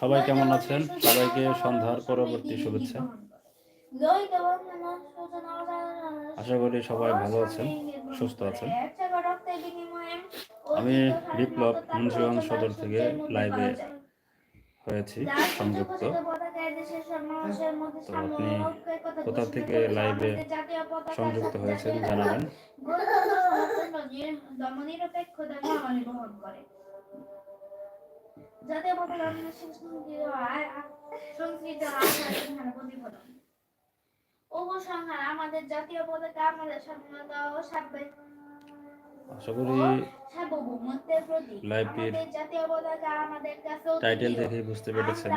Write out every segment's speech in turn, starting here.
সবাই কেমন আছেন? সবাইকে সন্ধ্যার পরবর্তী শুভেচ্ছা। আশা করি সবাই ভালো আছেন, সুস্থ আছেন। আমি বিপ্লব মুন্সিগঞ্জ সদর থেকে লাইভে হয়েছি, সংযুক্ত। তো আপনি কোথা থেকে লাইভে সংযুক্ত হয়েছেন জানাবেন? জাতীয় পতাকা সংস্কৃতি প্রতিফলন। উপসংহার আমাদের জাতীয় পতাকা আমাদের স্বাধীনতা ও সাব্যে- আশা করি কাছে অতি টাইটেল দেখে বুঝতে পেরেছেন।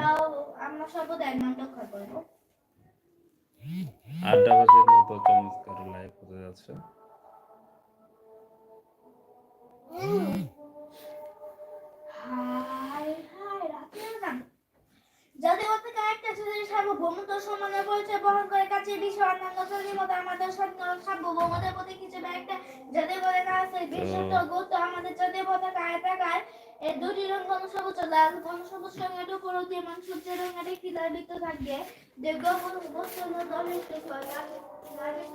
আড্ডা বাজের মতো চমৎকার লাইভ হতে যাচ্ছে। সার্বভৌমত্ব সম্মানের পরিচয় বহন করে কাছে বিশ্ব অন্যান্য শ্রেণির মতো আমাদের স্বাধীন ও সার্বভৌমত্বের প্রতীক হিসেবে একটা বিশেষত গুরুত্ব আমাদের জাতীয় পতাকা আয়তাকার এর দুটি লাল ঘনসবুজ উপর উদীয়মান সূর্যের রঙের একটি দাবিত্ব থাকবে। যে গ্রহণ বস্তু দমিষ্ট হয়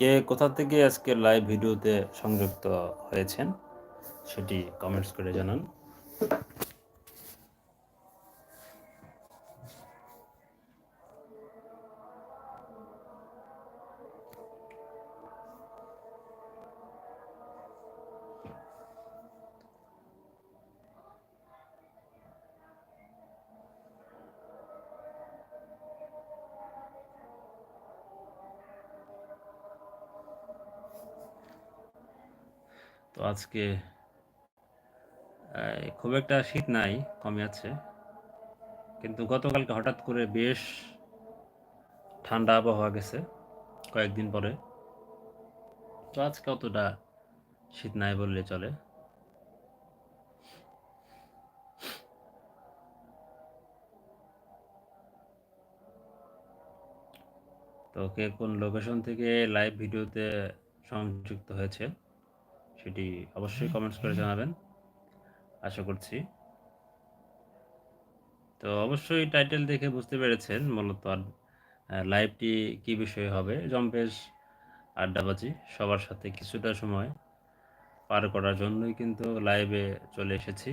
কে কোথা থেকে আজকে লাইভ ভিডিওতে সংযুক্ত হয়েছেন সেটি কমেন্টস করে জানান। তো আজকে খুব একটা শীত নাই কমে আছে। কিন্তু গতকালকে হঠাৎ করে বেশ ঠান্ডা আবহাওয়া গেছে কয়েকদিন পরে। তো আজকে অতটা শীত নাই বললে চলে। তো কে কোন লোকেশন থেকে লাইভ ভিডিওতে সংযুক্ত হয়েছে? সেটি অবশ্যই কমেন্টস করে জানাবেন। আশা করছি। তো অবশ্যই টাইটেল দেখে বুঝতে পেরেছেন মূলত আর লাইভটি কী বিষয়ে হবে। জম্পেশ আড্ডাবাজি, সবার সাথে কিছুটা সময় পার করার জন্যই কিন্তু লাইভে চলে এসেছি।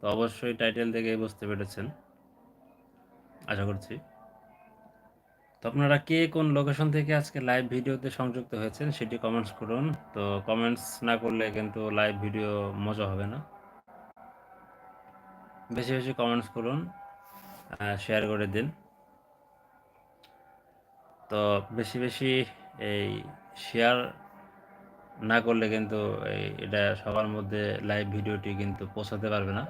তো অবশ্যই টাইটেল দেখে বুঝতে পেরেছেন। আশা করছি। তো আপনারা কে কোন লোকেশন থেকে আজকে লাইভ ভিডিওতে সংযুক্ত হয়েছেন সেটি কমেন্টস করুন। তো কমেন্টস না করলে কিন্তু লাইভ ভিডিও মজা হবে না। বেশি বেশি কমেন্টস করুন শেয়ার করে দিন। তো বেশি বেশি এই শেয়ার না করলে কিন্তু এটা সবার মধ্যে লাইভ ভিডিওটি কিন্তু পৌঁছাতে পারবে না।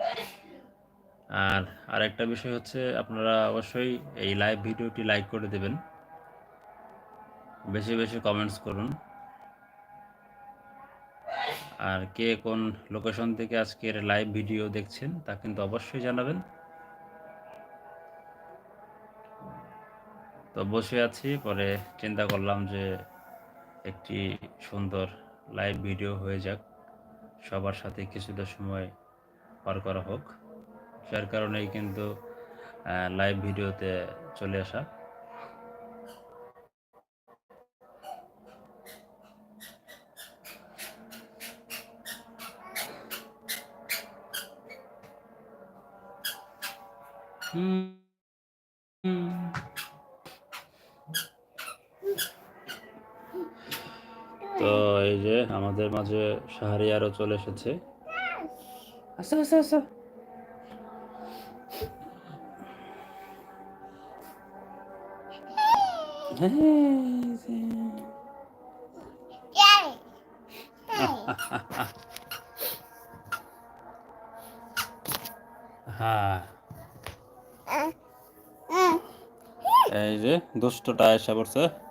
আর আরেকটা বিষয় হচ্ছে আপনারা অবশ্যই এই লাইভ ভিডিওটি লাইক করে দেবেন। বেশি বেশি কমেন্টস করুন। আর কে কোন লোকেশন থেকে আজকের লাইভ ভিডিও দেখছেন, তা কিন্তু অবশ্যই জানাবেন। তো বসে আছি, পরে চিন্তা করলাম যে একটি সুন্দর লাইভ ভিডিও হয়ে যাক। সবার সাথে কিছুটা সময় পার করা হোক। যার কারণেই কিন্তু লাইভ ভিডিওতে চলে আসা। তো এই যে আমাদের মাঝে শাহরিয়ারও চলে এসেছে। আচ্ছা আচ্ছা আচ্ছা হ্যাঁ এই যে দুষ্টটা এসে পড়ছে।